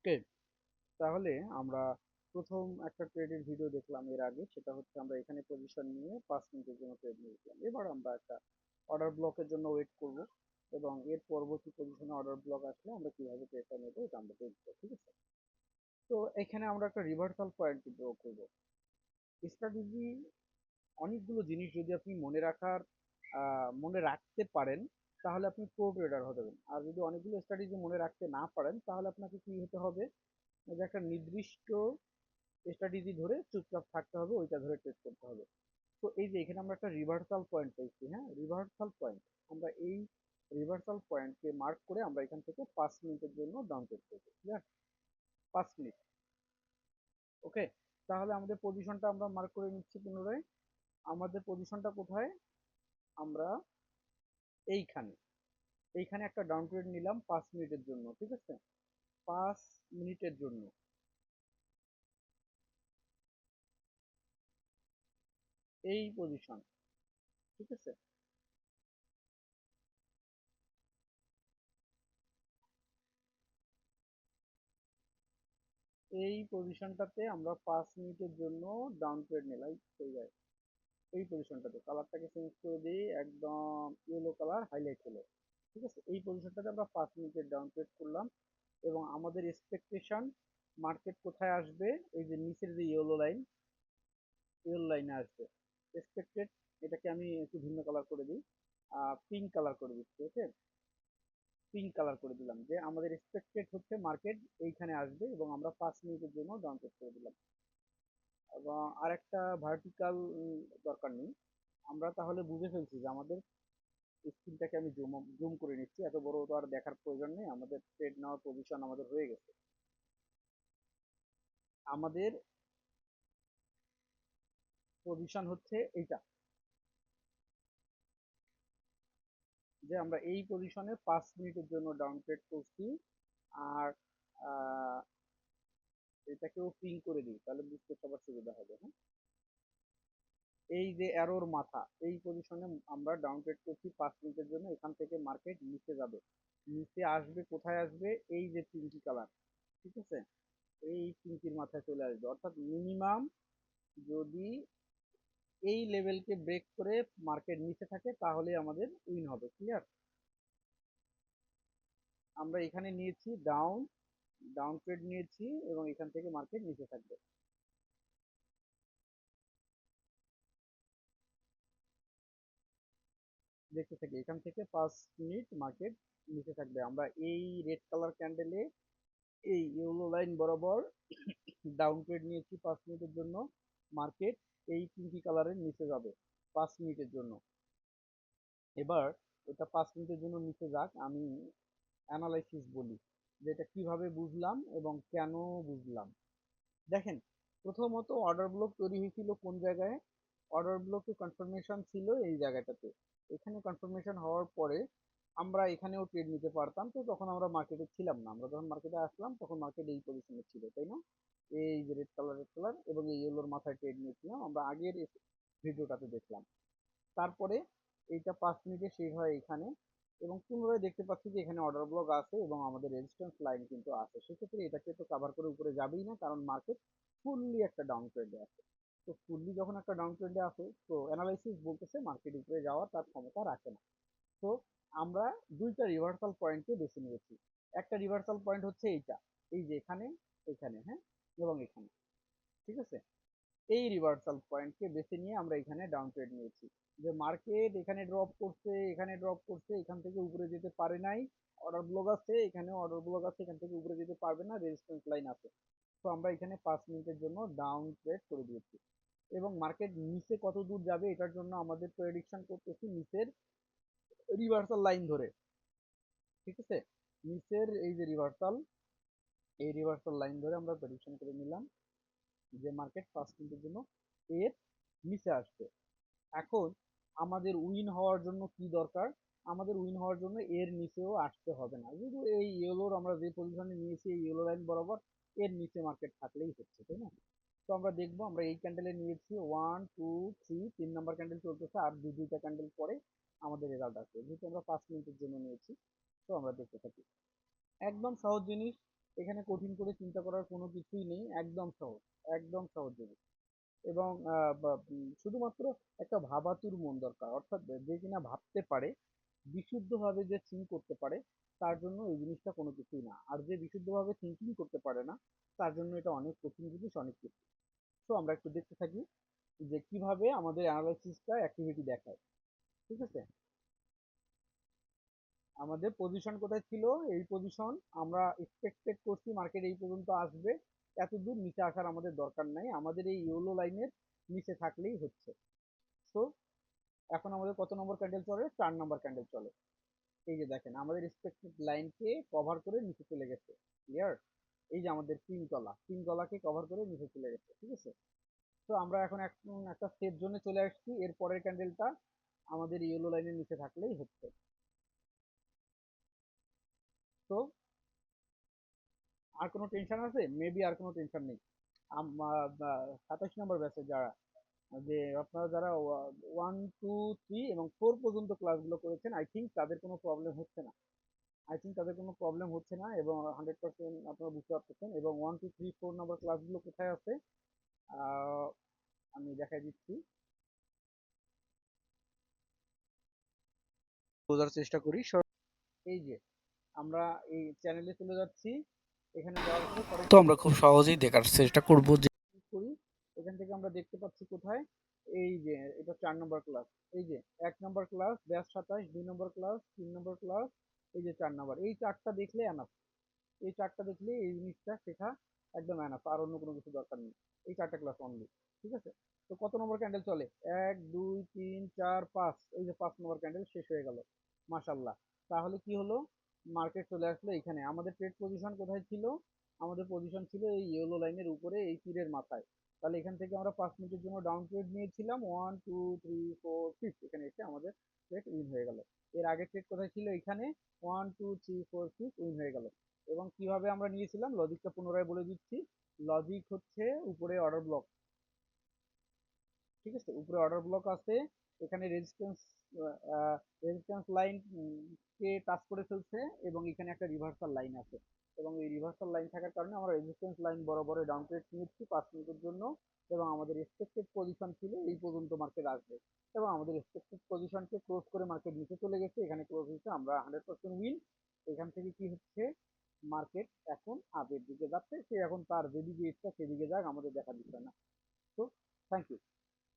ওকে তাহলে আমরা প্রথম একটা ট্রেডের ভিডিও দেখলাম এর আগে, সেটা হচ্ছে আমরা এখানে পজিশন নিয়ে পাঁচ মিনিটের জন্য ট্রেড নিয়েছিলাম। এবার আমরা একটা অর্ডার ব্লকের জন্য ওয়েট করব এবং এর পরবর্তী পজিশনে অর্ডার ব্লক আসলে আমরা কীভাবে ট্রেডটা নেব এটা আমরা দেখব, ঠিক আছে? তো এখানে আমরা একটা রিভার্সাল পয়েন্ট ড্র করব। স্ট্র্যাটেজি অনেকগুলো জিনিস যদি আপনি মনে রাখার মনে রাখতে পারেন তাহলে আপনি প্রো ট্রেডার হবেন আর যদি অনেকগুলো স্ট্র্যাটেজি মনে রাখতে না পারেন, তাহলে আপনাকে কি হতে হবে? যে একটা নির্দিষ্ট স্ট্র্যাটেজি ধরে চুপচাপ থাকতে হবে, ওইটা ধরে ট্রেড করতে হবে। তো এই যে এখানে আমরা একটা রিভার্সাল পয়েন্ট পেয়েছি হ্যাঁ? রিভার্সাল পয়েন্ট আমরা এই রিভার্সাল পয়েন্টকে মার্ক করে আমরা এখান থেকে পাঁচ মিনিটের জন্য ডাউন ট্রেড করব আছে পাঁচ মিনিট। ওকে তাহলে আমাদের পজিশনটা আমরা মার্ক করে নিচ্ছি পুনরায়। আমাদের পজিশনটা কোথায়? আমরা এইখানে। এইখানে একটা ডাউন ট্রেড নিলাম পাঁচ মিনিটের জন্য, ঠিক আছে? পাঁচ মিনিটের জন্য। এই পজিশন ঠিক আছে? এই পজিশনটাতে আমরা পাঁচ মিনিটের জন্য ডাউন ট্রেড নিলাম, হয়ে যায়। এই পজিশনটাতে কালারটাকে চেঞ্জ করে দিই একদম ইয়েলো কালার হাইলাইট হলো। ঠিক আছে? এই পজিশনটাতে আমরা পাঁচ মিনিটের ডাউন ট্রেড করলাম এবং আমাদের এক্সপেকটেশন মার্কেট কোথায় আসবে? এই যে নিচের যে ইয়েলো লাইন ইয়েলো লাইনে আসবে। এক্সপেক্টেড এটাকে আমি একটু ভিন্ন কালার করে দিই। পিঙ্ক কালার করে দিচ্ছি ওকে পিঙ্ক কালার করে দিলাম। যে আমাদের এক্সপেক্টেড হচ্ছে মার্কেট এইখানে আসবে এবং আমরা পাঁচ মিনিটের জন্য ডাউন ট্রেড করে দিলাম। এবং আরেকটা ভার্টিক্যাল দরকার নেই। আমরা তাহলে বুঝে ফেলছি যে আমাদের স্ক্রিনটাকে আমি জুম জুম করে নিচ্ছি। এত বড় তো আর দেখার প্রয়োজন নেই। আমাদের ট্রেড নেওয়ার পজিশন আমাদের হয়ে গেছে। আমাদের পজিশন হচ্ছে এইটা। যে আমরা এই পজিশনে পাঁচ মিনিটের জন্য ডাউন ট্রেড করছি। আর এটাকেও পিং করে দিই, তাহলে বুঝতে সবার সুবিধা হবে হ্যাঁ? এই যে অ্যারোর মাথা, এই পজিশনে আমরা ডাউন ট্রেড করছি পাঁচ মিনিটের জন্য, এখান থেকে মার্কেট নিচে যাবে। নিচে আসবে, কোথায় আসবে? এই যে পিঙ্কি কালার ঠিক আছে? এই পিঙ্কির মাথায় চলে আসবে। অর্থাৎ মিনিমাম যদি এই লেভেলকে ব্রেক করে মার্কেট নিচে থাকে তাহলে আমাদের উইন হবে ক্লিয়ার আমরা এখানে নিয়েছি ডাউন ডাউন ট্রেড নিয়েছি এবং এখান থেকে মার্কেট নিচে থাকবে। দেখতে থাকি, এখান থেকে পাঁচ মিনিট মার্কেট নিচে থাকবে। আমরা এই রেড কালার ক্যান্ডেলে এই ইউলো লাইন বরাবর ডাউন ট্রেড নিয়েছি পাঁচ মিনিটের জন্য। মার্কেট এই তিনটি কালারের নিচে যাবে পাঁচ মিনিটের জন্য। এবার এটা পাঁচ মিনিটের জন্য নিচে যাক, আমি অ্যানালাইসিস বলি। যে এটা কীভাবে বুঝলাম এবং কেন বুঝলাম। দেখেন, প্রথমত অর্ডার ব্লক তৈরি হয়েছিল কোন জায়গায়? অর্ডার ব্লকে কনফার্মেশন ছিল এই জায়গাটাতে। এখানে কনফার্মেশন হওয়ার পরে আমরা এখানেও ট্রেড নিতে পারতাম, তো তখন আমরা মার্কেটে ছিলাম না। আমরা যখন মার্কেটে আসলাম, তখন মার্কেট এই পজিশনে ছিল, তাই না? এই যে রেড কালার রেড কালার এবং এই ইয়েলোর মাথায় ট্রেড নিয়েছিলাম। আমরা আগের ভিডিওটাতে দেখলাম। তারপরে এইটা পাঁচ মিনিটে শেষ হয় এখানে। এবং পুনরায় দেখতে পাচ্ছি যে এখানে অর্ডার ব্লক আছে এবং আমাদের রেজিস্ট্যান্স লাইন কিন্তু আছে। সেক্ষেত্রে এটাকে তো কাভার করে উপরে যাবেই না, কারণ মার্কেট ফুললি একটা ডাউন ট্রেন্ডে আছে। তো ফুললি যখন একটা ডাউন ট্রেন্ডে আছে, তো অ্যানালাইসিস বলতেছে মার্কেট উপরে যাওয়ার তার ক্ষমতা রাখে না। তো আমরা দুইটা রিভার্সাল পয়েন্টকে বেছে নিয়েছি। একটা রিভার্সাল পয়েন্ট হচ্ছে এইটা, এই যে এখানে এখানে হ্যাঁ এবং এখানে। ঠিক আছে? এই রিভার্সাল পয়েন্টকে বেছে নিয়ে আমরা এখানে ডাউন ট্রেড নিয়েছি। যে মার্কেট এখানে ড্রপ করছে, এখানে ড্রপ করছে, এখান থেকে উপরে যেতে পারে নাই। অর্ডার ব্লক আছে, এখানে অর্ডার ব্লক আছে, এখান থেকে উপরে যেতে পারবে না রেজিস্ট্যান্স লাইন আছে। তো আমরা এখানে পাঁচ মিনিটের জন্য ডাউন ট্রেড করে দিয়েছি। এবং মার্কেট নিচে কত দূর যাবে, এটার জন্য আমাদের প্রেডিকশন করতেছি নিচের রিভার্সাল লাইন ধরে। ঠিক আছে? নিচের এই যে রিভার্সাল এই রিভার্সাল লাইন ধরে আমরা প্রেডিকশন করে নিলাম যে মার্কেট পাঁচ মিনিটের জন্য এর নিচে আসবে। এখন আমাদের উইন হওয়ার জন্য কি দরকার? আমাদের উইন হওয়ার জন্য এর নিচেও আসতে হবে না। যদি এই ইয়েলোর আমরা যে পজিশনে নিয়েছি, এই ইয়েলো লাইন বরাবর এর নিচে মার্কেট থাকলেই হচ্ছে, তাই না? তো আমরা দেখব, আমরা এই ক্যান্ডেলে নিয়েছি ওয়ান টু থ্রি তিন নাম্বার ক্যান্ডেল চলতেছে, আর দু দুইটা ক্যান্ডেল পরে আমাদের রেজাল্ট আসবে। যেহেতু আমরা পাঁচ মিনিটের জন্য নিয়েছি, তো আমরা দেখতে থাকি। একদম সহজ জিনিস, এখানে কঠিন করে চিন্তা করার কোনো কিছুই নেই, একদম সহজ একদম সহজ জিনিস। এবং শুধুমাত্র একটা ভাবাতুর মন দরকার। অর্থাৎ যে কিনা ভাবতে পারে, বিশুদ্ধভাবে যে থিঙ্ক করতে পারে, তার জন্য এই জিনিসটা কোনো কিছুই না। আর যে বিশুদ্ধভাবে থিঙ্কিং করতে পারে না, তার জন্য এটা অনেক কঠিন জিনিস, অনেক কিছু তো আমরা একটু দেখতে থাকি যে, কীভাবে আমাদের অ্যানালাইসিসটা অ্যাক্টিভিটি দেখায়। ঠিক আছে? আমাদের পজিশন কোথায় ছিল? এই পজিশন আমরা এক্সপেক্টেড করছি মার্কেট এই পর্যন্ত আসবে। এত দূর নিচে আসার আমাদের দরকার নাই। আমাদের এই ইয়েলো লাইনের নিচে থাকলেই হচ্ছে। তো এখন আমাদের কত নম্বর ক্যান্ডেল চলে? চার নম্বর ক্যান্ডেল চলে। এই যে দেখেন, আমাদের এক্সপেক্টেড লাইনকে কভার করে নিচে চলে গেছে। ক্লিয়ার এই যে আমাদের তিন তলা। তিন তলাকে কভার করে নিচে চলে গেছে, ঠিক আছে? তো আমরা এখন এক- একটা সেফ জোনে চলে আসছি। এর পরের ক্যান্ডেলটা আমাদের ইয়েলো লাইনের নিচে থাকলেই হচ্ছে। তো আর কোনো টেনশন আছে? মেবি আর কোনো টেনশন নেই। সাতাশ নম্বর ব্যাচে যারা, যে আপনারা যারা ওয়ান টু থ্রি এবং ফোর পর্যন্ত ক্লাসগুলো করেছেন আই থিঙ্ক তাদের কোনো প্রবলেম হচ্ছে না। আই থিঙ্ক তাদের কোনো প্রবলেম হচ্ছে না এবং হান্ড্রেড পার্সেন্ট আপনারা বুঝতে পারতেছেন। এবং one two three four number ক্লাসগুলো কোথায় আছে? আমি দেখাই দিচ্ছি। বোঝার চেষ্টা করি। এই যে, আমরা এই চ্যানেলে চলে যাচ্ছি। এখানে যাওয়ার পরে তো আমরা খুব সহজেই দেখার চেষ্টা করব যে করি। এখান থেকে আমরা দেখতে পাচ্ছি কোথায়? এই যে এটা চার নম্বর ক্লাস এই যে এক নম্বর ক্লাস ব্যাস সাতাশ দুই নম্বর ক্লাস তিন নম্বর ক্লাস এই যে চার নম্বর। এই চারটা দেখলে এনাফ এই চারটা দেখলে এই জিনিসটা শেখা একদম এনাফ আর অন্য কোনো কিছু দরকার নেই। এই চারটা ক্লাস অনলি ঠিক আছে? তো কত নম্বর ক্যান্ডেল চলে? এক দুই তিন চার পাঁচ। এই যে পাঁচ নম্বর ক্যান্ডেল শেষ হয়ে গেল। মাশাল্লাহ তাহলে কি হলো? মার্কেট চলে আসলো এখানে। আমাদের ট্রেড পজিশন কোথায় ছিল? আমাদের পজিশন ছিল এই ইয়েলো লাইনের উপরে, এই তীরের মাথায়। তাহলে এখান থেকে আমরা পাঁচ মিনিটের জন্য ডাউন ট্রেড নিয়েছিলাম। One two three four six এখানে এসে আমাদের ট্রেড উইন হয়ে গেল। এর আগের ট্রেড কোথায় ছিল? এখানে। One two three four six win হয়ে গেল। এবং কীভাবে আমরা নিয়েছিলাম? লজিকটা পুনরায় বলে দিচ্ছি। লজিক হচ্ছে উপরে অর্ডার ব্লক ঠিক আছে? উপরে অর্ডার ব্লক আছে। এখানে রেজিস্ট্যান্স রেজিস্ট্যান্স লাইন কে টাচ করে ফেলছে এবং এখানে একটা রিভার্সাল লাইন আছে। এবং এই রিভার্সাল লাইন থাকার কারণে আমরা রেজিস্ট্যান্স লাইন বরাবর ডাউন ট্রেড নিয়েছি পাঁচ মিনিটের জন্য এবং আমাদের এক্সপেক্টেড পজিশন ছিল এই পর্যন্ত মার্কেট আসবে। এবং আমাদের এক্সপেক্টেড পজিশনকে ক্লোজ করে মার্কেট নিচে চলে গেছে। এখানে ক্লোজ হয়েছে, আমরা হান্ড্রেড পার্সেন্ট উইন এখান থেকে কি হচ্ছে? মার্কেট এখন আপের দিকে যাচ্ছে। সে এখন তার যেদিকে ইচ্ছা সেদিকে যাক, আমাদের দেখা দিচ্ছে না। তো থ্যাংক ইউ